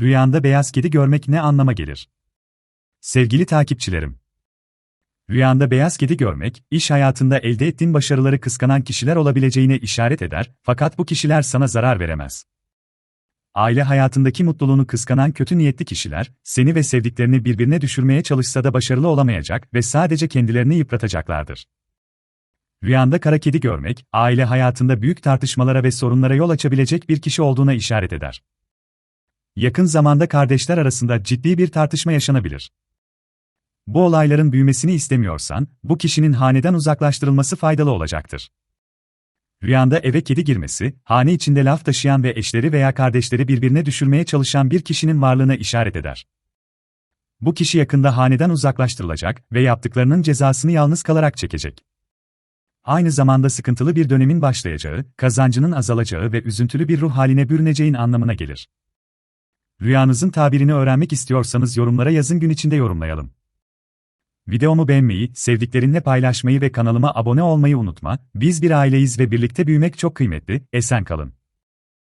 Rüyanda beyaz kedi görmek ne anlama gelir? Sevgili takipçilerim. Rüyanda beyaz kedi görmek, iş hayatında elde ettiğin başarıları kıskanan kişiler olabileceğine işaret eder, fakat bu kişiler sana zarar veremez. Aile hayatındaki mutluluğunu kıskanan kötü niyetli kişiler, seni ve sevdiklerini birbirine düşürmeye çalışsa da başarılı olamayacak ve sadece kendilerini yıpratacaklardır. Rüyanda kara kedi görmek, aile hayatında büyük tartışmalara ve sorunlara yol açabilecek bir kişi olduğuna işaret eder. Yakın zamanda kardeşler arasında ciddi bir tartışma yaşanabilir. Bu olayların büyümesini istemiyorsan, bu kişinin haneden uzaklaştırılması faydalı olacaktır. Rüyanda eve kedi girmesi, hane içinde laf taşıyan ve eşleri veya kardeşleri birbirine düşürmeye çalışan bir kişinin varlığına işaret eder. Bu kişi yakında haneden uzaklaştırılacak ve yaptıklarının cezasını yalnız kalarak çekecek. Aynı zamanda sıkıntılı bir dönemin başlayacağı, kazancının azalacağı ve üzüntülü bir ruh haline bürüneceğin anlamına gelir. Rüyanızın tabirini öğrenmek istiyorsanız yorumlara yazın gün içinde yorumlayalım. Videomu beğenmeyi, sevdiklerinle paylaşmayı ve kanalıma abone olmayı unutma. Biz bir aileyiz ve birlikte büyümek çok kıymetli. Esen kalın.